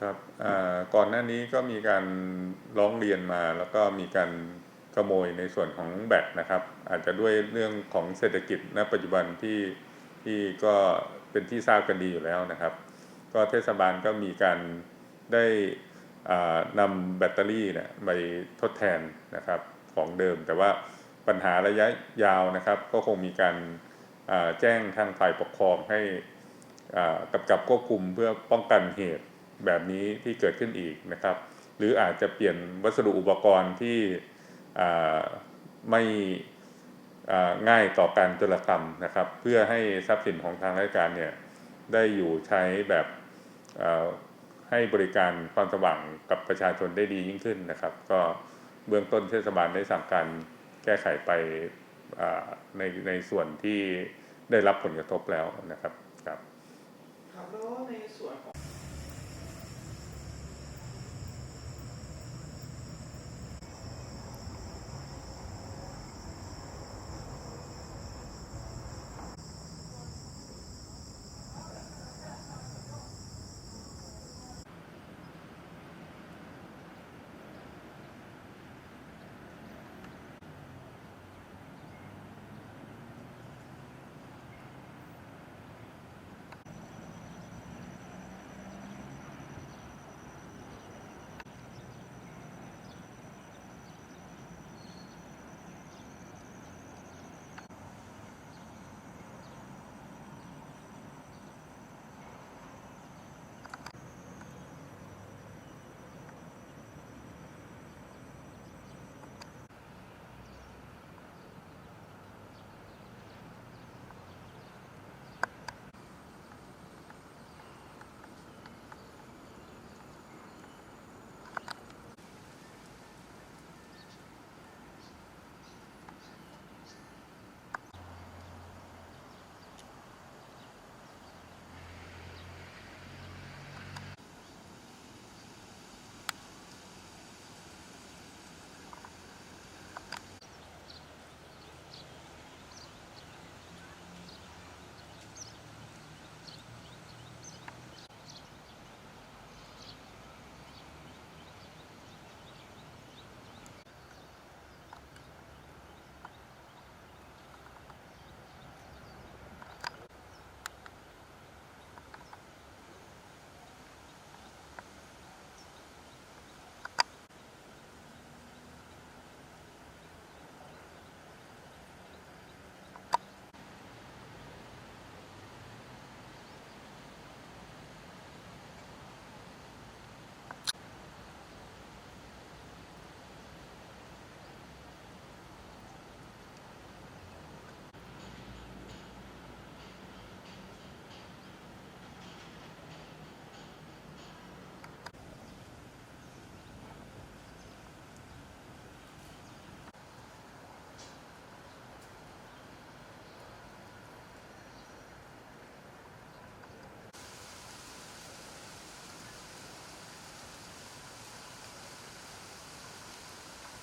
ครับก่อนหน้านี้ก็มีการร้องเรียนมา แล้วก็มีการขโมยในส่วนของแบตนะครับ อาจจะด้วยเรื่องของเศรษฐกิจณปัจจุบันที่ที่ก็เป็นที่ทราบกันดีอยู่แล้วนะครับ ก็เทศบาลก็มีการได้นำแบตเตอรี่เนี่ยไปทดแทนนะครับของเดิม แต่ว่าปัญหาระยะยาวนะครับ ก็คงมีการแจ้งทางฝ่ายปกครองให้อ่ากำกับควบคุมเพื่อป้องกันเหตุ แบบนี้ที่เกิดขึ้นอีกนะครับ หรืออาจจะเปลี่ยนวัสดุอุปกรณ์ที่ไม่ง่ายต่อการจรกรรมนะครับ เพื่อให้ทรัพย์สินของทางราชการเนี่ยได้อยู่ใช้แบบให้บริการความสว่างกับประชาชนได้ดียิ่งขึ้นนะครับ ก็เบื้องต้นเทศบาลได้สั่งการแก้ไขไปในในส่วนที่ได้รับผลกระทบแล้วนะครับครับครับแล้วในส่วนของ